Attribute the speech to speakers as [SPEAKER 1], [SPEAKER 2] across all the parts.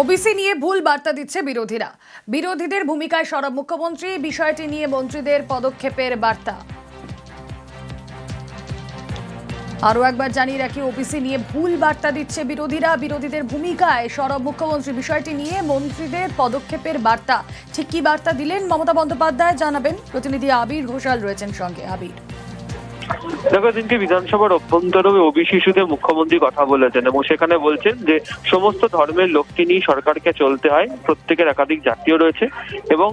[SPEAKER 1] OBC নিয়ে ভুল বার্তা দিচ্ছে বিরোধীরা। বিরোধীদের ভূমিকায় সরব মুখ্যমন্ত্রী, বিষয়টি নিয়ে মন্ত্রীদের পদক্ষেপের বার্তা। আরও একবার জানিয়ে রাখি, ওবিসি নিয়ে ভুল বার্তা দিচ্ছে বিরোধীরা। বিরোধীদের ভূমিকায় সরব মুখ্যমন্ত্রী, বিষয়টি নিয়ে মন্ত্রীদের পদক্ষেপের বার্তা। ঠিক কি বার্তা দিলেন মমতা বন্দ্যোপাধ্যায় জানাবেন। প্রতিনিধি আবির ঘোষাল রয়েছেন সঙ্গে। আবির।
[SPEAKER 2] দেখো দিনকে বিধানসভার অভ্যন্তরে ওবিসি ইস্যুতে মুখ্যমন্ত্রী কথা বলেছেন এবং সেখানে বলছেন যে সমস্ত ধর্মের লোককে নিয়ে সরকারকে চলতে হয়। প্রত্যেকের একাধিক জাতীয় রয়েছে এবং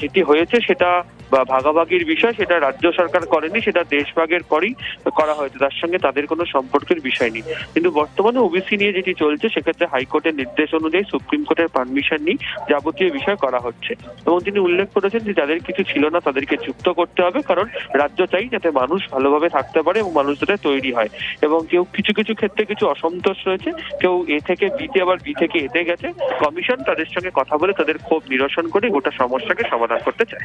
[SPEAKER 2] যেটি হয়েছে সেটা বা ভাগাভাগির বিষয় সেটা রাজ্য সরকার করেনি, সেটা দেশভাগের পরই করা হয়েছে। তার সঙ্গে তাদের কোনো সম্পর্কের বিষয় নেই। কিন্তু বর্তমানে ওবিসি নিয়ে যেটি চলছে, সেক্ষেত্রে হাইকোর্টের নির্দেশ অনুযায়ী সুপ্রিম কোর্টের পারমিশন নিয়ে যাবতীয় বিষয় করা হচ্ছে। এবং তিনি উল্লেখ করেছেন যে যাদের কিছু ছিল না, তাদেরকে যুক্ত করতে হবে, কারণ রাজ্য চাই যাতে মানুষ ভালোভাবে থাকতে পারে এবং মানুষ যাতে তৈরি হয়। এবং কেউ কিছু কিছু ক্ষেত্রে কিছু অসন্তোষ রয়েছে। কেউ এ থেকে বিতে আবার বি থেকে এতে গেছে। কমিশন তাদের সঙ্গে কথা বলে তাদের ক্ষোভ নিরসন করে গোটা সমস্যাকে সমাধান করতে চায়।